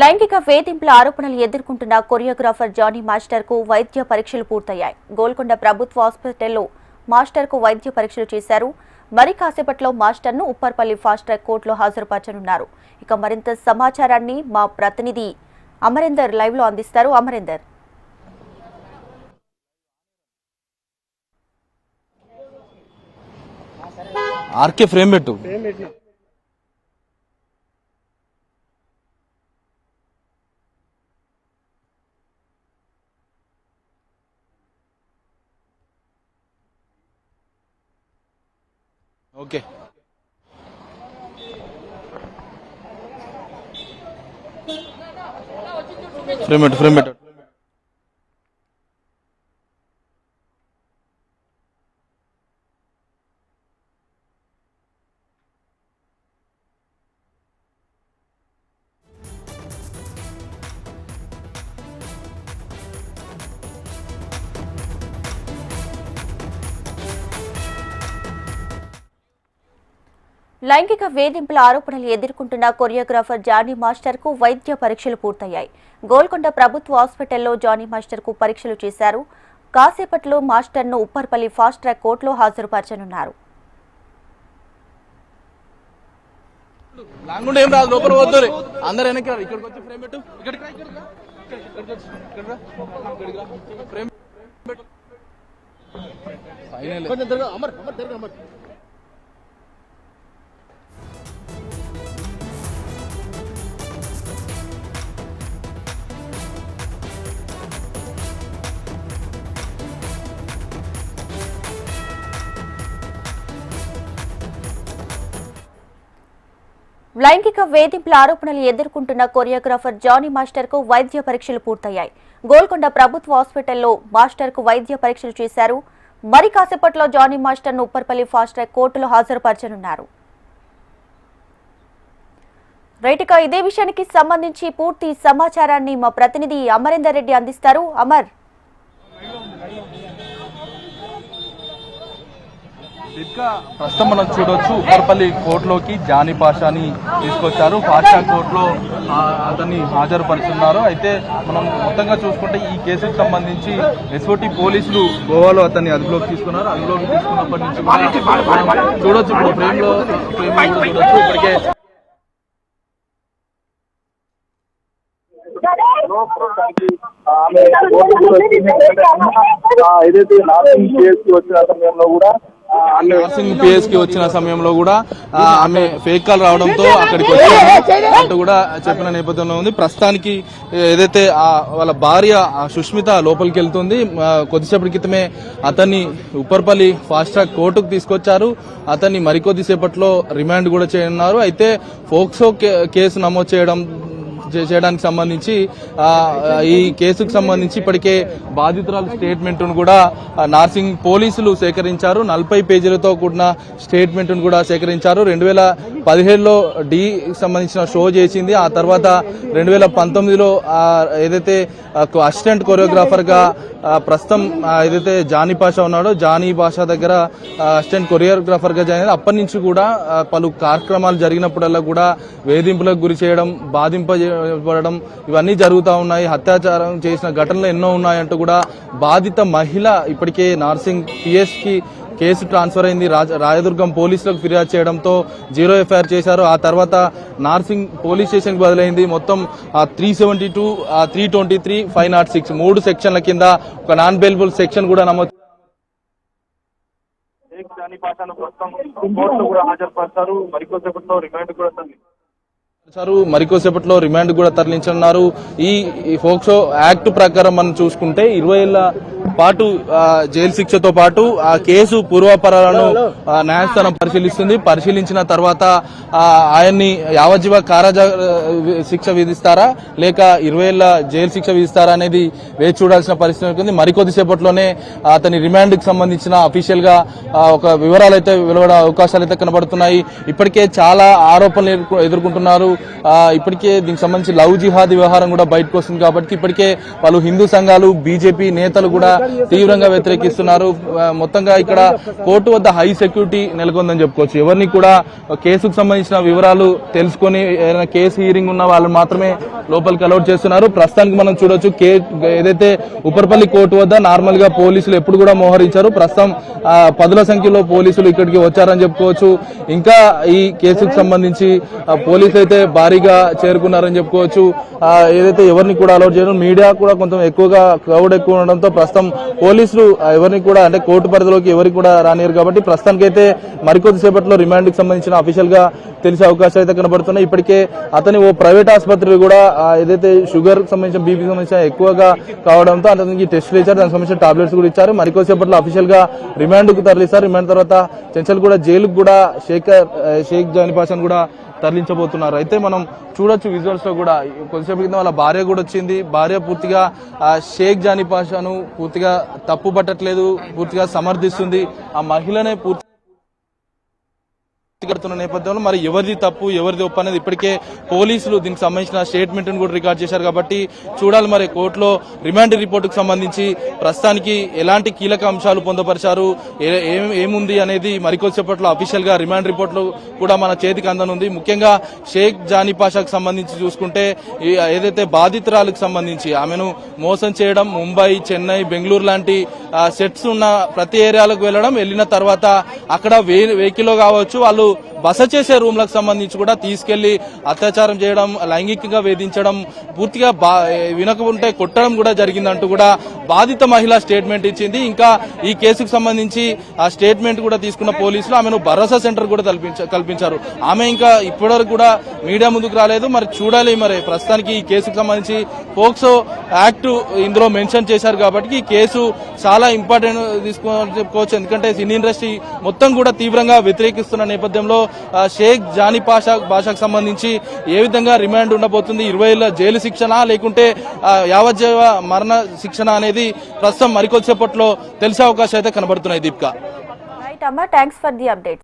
లైంగిక వేధింపుల ఆరోపణలు ఎదుర్కొంటున్న కొరియోగ్రాఫర్ జానీ మాస్టర్కు వైద్య పరీక్షలు పూర్తయ్యాయి. గోల్కొండ ప్రభుత్వ హాస్పిటల్లో మాస్టర్కు వైద్య పరీక్షలు చేశారు. మరి కాసేపట్లో మాస్టర్ను ఉప్పర్పల్లి ఫాస్ట్ ట్రాక్ కోర్టులో హాజరుపరచనున్నారు. ఇక మరింత సమాచారాన్ని మా ప్రతినిధి అమరేందర్ లైవ్లో అందిస్తారు. అమరేందర్. ఆర్కే ఫ్రేమ్ పెట్టు. ఓకే. ఫ్రేమ్ పెట్టు ఫ్రేమ్ పెట్టు. లైంగిక వేధింపుల ఆరోపణలు ఎదుర్కొంటున్న కొరియోగ్రాఫర్ జానీ మాస్టర్కు వైద్య పరీక్షలు పూర్తయ్యాయి. గోల్కొండ ప్రభుత్వ హాస్పిటల్లో జానీ మాస్టర్కు పరీక్షలు చేశారు. కాసేపట్లో మాస్టర్ను ఉప్పర్పల్లి ఫాస్ట్ ట్రాక్ కోర్టులో హాజరుపరచనున్నారు. లాంగ్ ఉంటే ఏం రాదు లైంగిక వేధింపుల ఆరోపణలు ఎదుర్కొంటున్న కొరియోగ్రాఫర్ జానీ మాస్టర్కు వైద్య పరీక్షలు పూర్తయ్యాయి. గోల్కొండ ప్రభుత్వ హాస్పిటల్లో మాస్టర్కు వైద్య పరీక్షలు చేశారు. మరి కాసేపట్లో జానీ మాస్టర్ను ఉప్పర్పల్లి ఫాస్ట్ ట్రాక్ కోర్టులో హాజరుపరచనున్నారు. రైట్ ఇక ఇదే విషయానికి సంబంధించి పూర్తి సమాచారాన్ని మా ప్రతినిధి అమరేందర్ రెడ్డి అందిస్తారు. అమర్. ప్రస్తుతం మనం చూడొచ్చు. ఉప్పర్పల్లి కోర్టులోకి జానీ పాషాని తీసుకొచ్చారు. పాషా కోర్టులో అతన్ని హాజరుపరుచున్నారు అయితే మనం మొత్తంగా చూసుకుంటే ఈ కేసుకు సంబంధించి ఎస్ఓటి పోలీసులు గోవాలో అతన్ని అదుపులోకి తీసుకున్నారు. అదుపులోకి తీసుకున్నప్పటి నుంచి చూడొచ్చు. ఇప్పుడు ప్రేమలో చూడొచ్చు. ఇప్పటికే ఏదైతే నార్సింగ్ కేసు వచ్చిన సమయంలో కూడా నర్సింగ్ పిఎస్కి వచ్చిన సమయంలో కూడా ఆమె ఫేక్ కాల్ రావడంతో అక్కడికి వచ్చాను అంటూ కూడా చెప్పిన నేపథ్యంలో ఉంది. ప్రస్తుతానికి ఏదైతే వాళ్ళ భార్య సుష్మిత లోపలికి వెళ్తుంది కొద్దిసేపటి క్రితమే అతన్ని ఉప్పర్పల్లి ఫాస్ట్ ట్రాక్ కోర్టుకు తీసుకొచ్చారు. అతన్ని మరికొద్దిసేపట్లో రిమాండ్ కూడా చేయనున్నారు. అయితే ఫోక్సో కేసు నమోదు చేయడం చేయడానికి సంబంధించి ఈ కేసుకు సంబంధించి ఇప్పటికే బాధితురాలు స్టేట్మెంట్ను కూడా నార్సింగ్ పోలీసులు సేకరించారు. నలభై పేజీలతో కూడిన స్టేట్మెంట్ను కూడా సేకరించారు. రెండు వేల పదిహేడులో డి సంబంధించిన షో చేసింది. ఆ తర్వాత రెండు వేల పంతొమ్మిదిలో ఏదైతే అసిస్టెంట్ కొరియోగ్రాఫర్గా ప్రస్తుతం ఏదైతే జానీ పాషా ఉన్నాడో జానీ పాషా దగ్గర అసిస్టెంట్ కొరియోగ్రాఫర్గా జాయిన్ అయ్యారు. అప్పటి నుంచి కూడా పలు కార్యక్రమాలు జరిగినప్పుడల్లా కూడా వేధింపులకు గురి చేయడం బాధింపబడడం ఇవన్నీ జరుగుతూ ఉన్నాయి అత్యాచారం చేసిన ఘటనలు ఎన్నో ఉన్నాయంటూ కూడా బాధిత మహిళ ఇప్పటికే నార్సింగ్ పిఎస్కి కేసు ట్రాన్స్ఫర్ అయింది. రాయదుర్గం పోలీసులకు ఫిర్యాదు చేయడంతో జీరో ఎఫ్ఐఆర్ చేశారు. ఆ తర్వాత నార్సింగ్ పోలీస్ స్టేషన్కి మొత్తం three seventy two three twenty three five naught six మూడు సెక్షన్ల కింద ఒక నాన్ బెయిలబుల్ సెక్షన్ కూడా నమోదు షేక్ జానీ కూడా హాజరుపరుస్తారు మరికొద్దిసేపట్లో రిమాండ్ కూడా చేశారు రిమాండ్ కూడా తరలించనున్నారు ఈ ఫోక్సో యాక్ట్ ప్రకారం మనం చూసుకుంటే ఇరవై ఏళ్ళ పాటు జైలు శిక్షతో పాటు ఆ కేసు పూర్వాపరాలను న్యాయస్థానం పరిశీలిస్తుంది. పరిశీలించిన తర్వాత ఆయన్ని యావజ్జీవ కారాజ శిక్ష విధిస్తారా? లేక ఇరవై ఏళ్ళ జైలు శిక్ష విధిస్తారా అనేది వేచి చూడాల్సిన పరిస్థితి ఉంటుంది. మరికొద్దిసేపట్లోనే అతని రిమాండ్కి సంబంధించిన అఫీషియల్గా ఒక వివరాలు అయితే వెలువడే అవకాశాలు అయితే కనబడుతున్నాయి. ఇప్పటికే చాలా ఆరోపణలు ఎదుర్కొంటున్నారు. ఇప్పటికే దీనికి సంబంధించి లవ్ జిహాద్ వ్యవహారం కూడా బయటకు వస్తుంది కాబట్టి ఇప్పటికే పలు హిందూ సంఘాలు బీజేపీ నేతలు కూడా తీవ్రంగా వ్యతిరేకిస్తున్నారు. మొత్తంగా ఇక్కడ కోర్టు వద్ద హై సెక్యూరిటీ నెలకొందని చెప్పుకోవచ్చు. ఎవరిని కూడా కేసుకు సంబంధించిన వివరాలు తెలుసుకొని ఏదైనా కేసు హీరింగ్ ఉన్న వాళ్ళు మాత్రమే లోపలికి అలౌట్ చేస్తున్నారు. ప్రస్తుతానికి మనం చూడొచ్చు కే ఏదైతే ఉపర్పల్లి కోర్టు వద్ద నార్మల్గా పోలీసులు ఎప్పుడు కూడా మోహరించారు. ప్రస్తుతం పదుల సంఖ్యలో పోలీసులు ఇక్కడికి వచ్చారని చెప్పుకోవచ్చు. ఇంకా ఈ కేసుకు సంబంధించి ఆ, పోలీసులు అయితే భారీగా చేరుకున్నారని చెప్పుకోవచ్చు. ఏదైతే ఎవరిని కూడా అలౌట్ చేయడం మీడియా కూడా కొంచెం ఎక్కువగా క్రౌడ్ ఎక్కువ ఉండడంతో ప్రస్తుతం పోలీసులు ఎవరిని కూడా అంటే కోర్టు పరిధిలోకి ఎవరికి కూడా రానియరు కాబట్టి ప్రస్తుతానికైతే మరికొద్దిసేపట్లో రిమాండ్ సంబంధించిన అఫీషియల్గా తెలిసే అవకాశాలు అయితే కనబడుతున్నాయి. ఇప్పటికే అతని ఓ ప్రైవేట్ ఆసుపత్రి కూడా ఏదైతే షుగర్ సంబంధించిన బీపీ సంబంధించిన ఎక్కువగా కావడంతో అతనికి టెస్టులు ఇచ్చారు. దానికి సంబంధించిన టాబ్లెట్స్ కూడా ఇచ్చారు. మరికొద్దిసేపట్లో అఫీషియల్గా రిమాండ్కు తరలిస్తారు. రిమాండ్ తర్వాత చెంచల్ కూడా జైలుకు కూడా షేఖర్ షేక్ జాని జానిపాషన్ కూడా తరలించబోతున్నారు. అయితే మనం చూడొచ్చు విజువల్స్లో కూడా కొద్దిసేపు క్రితం వాళ్ళ భార్య కూడా వచ్చింది. భార్య పూర్తిగా ఆ షేక్ జానీ పాషాను పూర్తిగా తప్పు పట్టట్లేదు పూర్తిగా సమర్థిస్తుంది. ఆ మహిళనే పూర్తి కడుతున్న నేపథ్యంలో మరి ఎవరిది తప్పు ఎవరిది ఒప్పు అనేది ఇప్పటికే పోలీసులు దీనికి సంబంధించిన స్టేట్మెంట్ కూడా రికార్డ్ చేశారు కాబట్టి చూడాలి మరి కోర్టులో రిమాండ్ రిపోర్టుకు సంబంధించి ప్రస్తుతానికి ఎలాంటి కీలక అంశాలు పొందపరిచారు ఏ- ఏం- ఏముంది అనేది మరికొద్దిసేపట్లో అఫీషియల్గా రిమాండ్ రిపోర్ట్లు కూడా మన చేతికి అందనుంది. ముఖ్యంగా షేక్ జానీ పాషాకు సంబంధించి చూసుకుంటే ఏదైతే బాధితురాలకు సంబంధించి ఆమెను మోసం చేయడం ముంబై చెన్నై బెంగళూరు లాంటి సెట్స్ ఉన్న ప్రతి ఏరియాలకు వెళ్ళడం వెళ్ళిన తర్వాత అక్కడ వెహికల్ కావచ్చు వాళ్ళు బస చేసే రూమ్లకు సంబంధించి కూడా తీసుకెళ్ళి అత్యాచారం చేయడం లైంగికంగా వేధించడం పూర్తిగా బా వినకుంటే కొట్టడం కూడా జరిగిందంటూ కూడా బాధిత మహిళ స్టేట్మెంట్ ఇచ్చింది. ఇంకా ఈ కేసుకు సంబంధించి ఆ స్టేట్మెంట్ కూడా తీసుకున్న పోలీసులు ఆమెను భరోసా సెంటర్ కూడా కల్పించ- కల్పించారు. ఆమె ఇంకా ఇప్పటివరకు కూడా మీడియా ముందుకు రాలేదు. మరి చూడాలి మరి ప్రస్తుతానికి ఈ కేసుకు సంబంధించి పోక్సో యాక్ట్ ఇందులో మెన్షన్ చేశారు కాబట్టి ఈ కేసు చాలా ఇంపార్టెంట్ తీసుకోవచ్చు ఎందుకంటే సినీ ఇండస్ట్రీ మొత్తం కూడా తీవ్రంగా వ్యతిరేకిస్తున్న నేపథ్యం నేపథ్యంలో షేక్ జానీ పాషా భాషకు సంబంధించి ఏ విధంగా రిమాండ్ ఉండబోతుంది? ఇరవై ఏళ్ళ జైలు శిక్షణ లేకుంటే యావజ్జీవ మరణ శిక్షణ అనేది ప్రస్తుతం మరికొద్దిసేపట్లో తెలిసే అవకాశం అయితే కనబడుతున్నాయి దీపిక. రైట్ అమ్మా థ్యాంక్స్ ఫర్ ది అప్డేట్